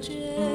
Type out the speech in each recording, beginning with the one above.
觉。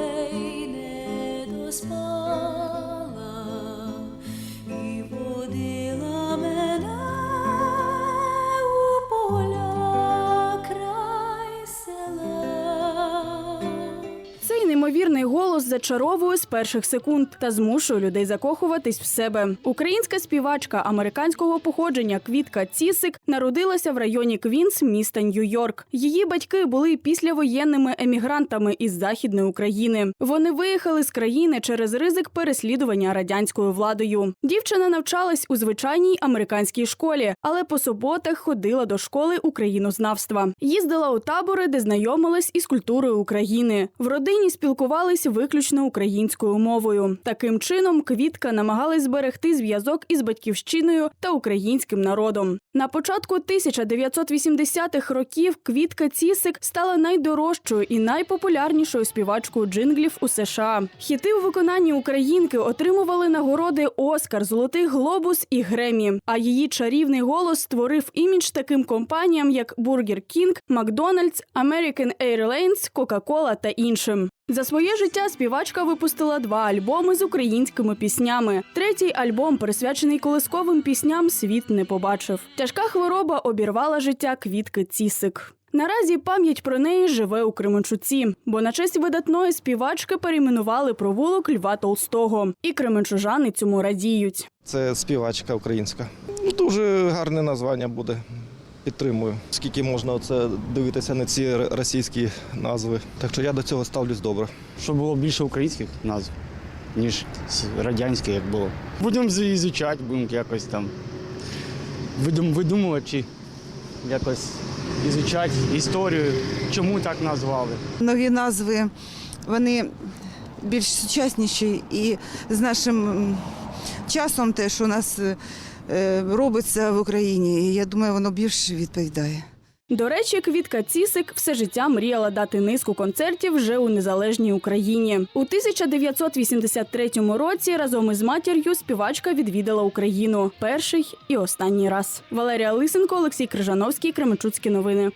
Зачаровує з перших секунд та змушує людей закохуватись в себе. Українська співачка американського походження Квітка Цісик народилася в районі Квінс міста Нью-Йорк. Її батьки були післявоєнними емігрантами із західної України. Вони виїхали з країни через ризик переслідування радянською владою. Дівчина навчалась у звичайній американській школі, але по суботах ходила до школи українознавства. Їздила у табори, де знайомилась із культурою України. В родині спілкувались виключно українською мовою. Таким чином, квітка намагалась зберегти зв'язок із батьківщиною та українським народом. На початку 1980-х років квітка Цісик стала найдорожчою і найпопулярнішою співачкою джинглів у США. Хіти у виконанні українки отримували нагороди Оскар, Золотий Глобус і Гремі. А її чарівний голос створив імідж таким компаніям, як Burger King, Макдональдс, American Airlines, Coca-Cola та іншим. За своє життя співачка випустила два альбоми з українськими піснями. Третій альбом, присвячений колисковим пісням, світ не побачив. Тяжка хвороба обірвала життя квітки Цісик. Наразі пам'ять про неї живе у Кременчуці, бо на честь видатної співачки перейменували провулок Льва Толстого. І кременчужани цьому радіють. Це співачка українська. Дуже гарне названня буде. Підтримую. Скільки можна оце дивитися на ці російські назви. Так що я до цього ставлюсь добре. щоб було більше українських назв, ніж радянських, як було. Будемо ізучати, будемо якось там видумувати, чи якось ізучати історію, чому так назвали. нові назви, вони більш сучасніші і з нашим часом те, що у нас е, робиться в Україні, я думаю, воно більш відповідає. До речі, Квітка Цісик все життя мріяла дати низку концертів вже у незалежній Україні. У 1983 році разом із матір'ю співачка відвідала Україну перший і останній раз. Валерія Лисенко, Олексій Крижановський, Кременчуцькі новини.